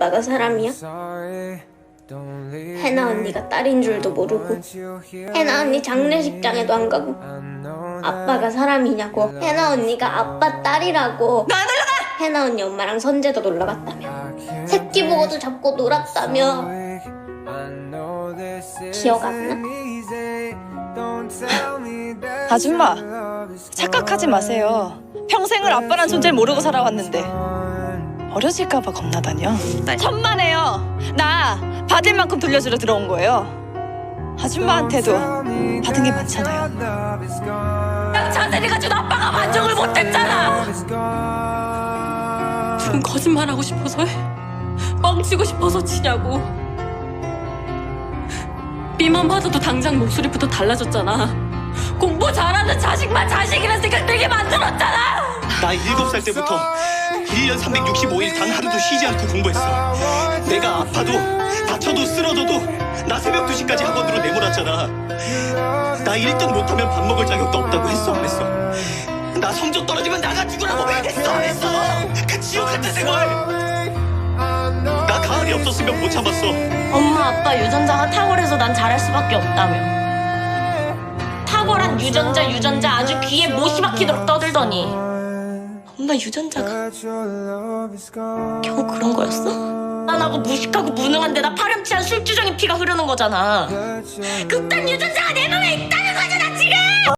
아빠가 사람이야? 해나 언니가 딸인 줄도 모르고 해나 언니 장례식장에도 안 가고 아빠가 사람이냐고 해나 언니가 아빠 딸이라고 나 놀러가! 해나 언니 엄마랑 선재도 놀러 갔다며 새끼 보고도 잡고 놀았다며 기억 안 나? 아줌마, 착각하지 마세요. 평생을 아빠란 존재를 모르고 살아왔는데 어려질까봐 겁나다뇨. 천만에요. 나 받을 만큼 돌려주러 들어온 거예요. 아줌마한테도 받은 게 많잖아요. 자세히 가지고 아빠가 만족을 못했잖아. 무슨 거짓말하고 싶어서 해? 뻥치고 싶어서 치냐고. 삐만 받아도 당장 목소리부터 달라졌잖아. 공부 잘하는 자식만 자식이란 생각 들게 만들었잖아. 나 일곱 살 때부터 1년 365일 단 하루도 쉬지 않고 공부했어. 내가 아파도 다쳐도 쓰러져도 나 새벽 2시까지 학원으로 내몰았잖아. 나 1등 못하면 밥 먹을 자격도 없다고 했어 안 했어? 나 성적 떨어지면 나가 죽으라고 했어 안 했어? 그 지옥 같은 생활! 나 가을이 없었으면 못 참았어. 엄마 아빠 유전자가 탁월해서 난 잘할 수밖에 없다며. 탁월한 유전자 유전자 아주 귀에 못이 박히도록 떠들더니 엄마 유전자가 겨우 그런 거였어? 안 하고 무식하고 무능한데 나 파렴치한 술주정의 피가 흐르는 거잖아. 극단 유전자가 내 몸에 있다는 거잖아 지금!